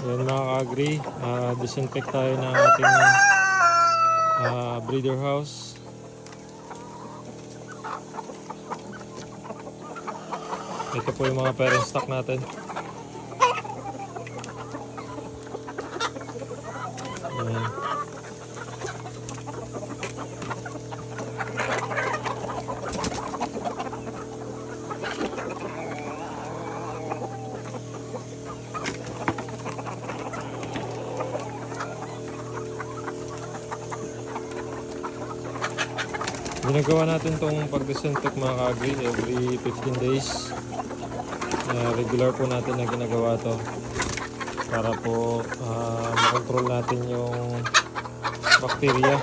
Yan mga ka-agri, ah, disinfect tayo ng ating ah, breeder house. Ito po yung mga parent stock natin. Ayan. Ginagawa natin tong pag-disinfect mga ka-agri every 15 days. Uh, regular po natin na ginagawa to para po ah, makontrol natin yung bacteria.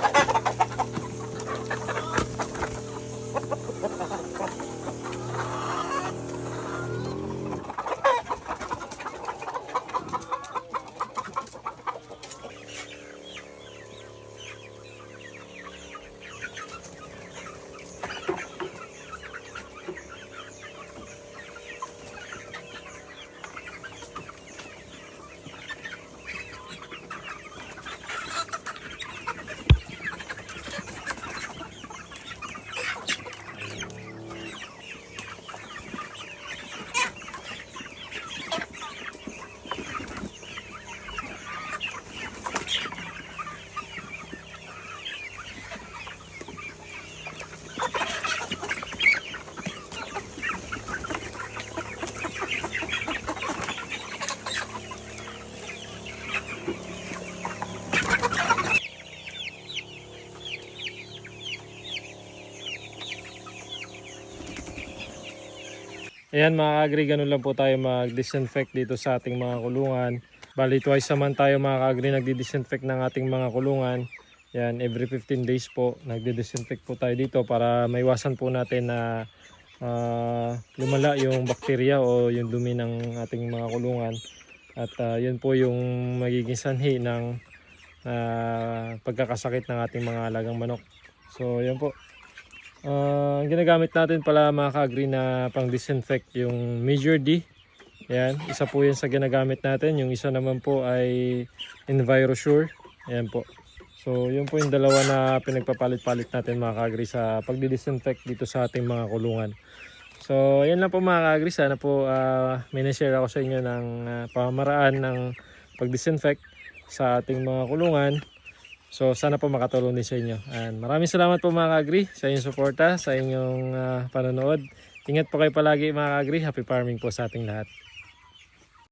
Ayan mga ka-agri, ganun lang po tayo mag-disinfect dito sa ating mga kulungan. Bali twice naman tayo mga ka-agri nagdi-disinfect ng ating mga kulungan. Yan, every 15 days po nagdi-disinfect po tayo dito para maiwasan po natin na ah, lumala yung bakterya o yung dumi ng ating mga kulungan. At ah, yun po yung magiging sanhi ng ah, pagkakasakit ng ating mga alagang manok. So yan po. Ang ginagamit natin pala mga ka-agri na pang disinfect yung Major D. Yan, isa po yan sa ginagamit natin. Yung isa naman po ay Envirosure. Ayan po. So, yun po yung dalawa na pinagpapalit-palit natin mga ka-agri sa pagdi-disinfect dito sa ating mga kulungan. So, yan lang po mga ka-agri. Sana po ah, may na-share ako sa inyo ng ah, pamamaraan ng pag-disinfect sa ating mga kulungan. So sana po makatulong din sa inyo. And maraming salamat po mga kagri sa inyong suporta, sa inyong ah, panonood. Ingat po kayo palagi mga kagri. Happy farming po sa ating lahat.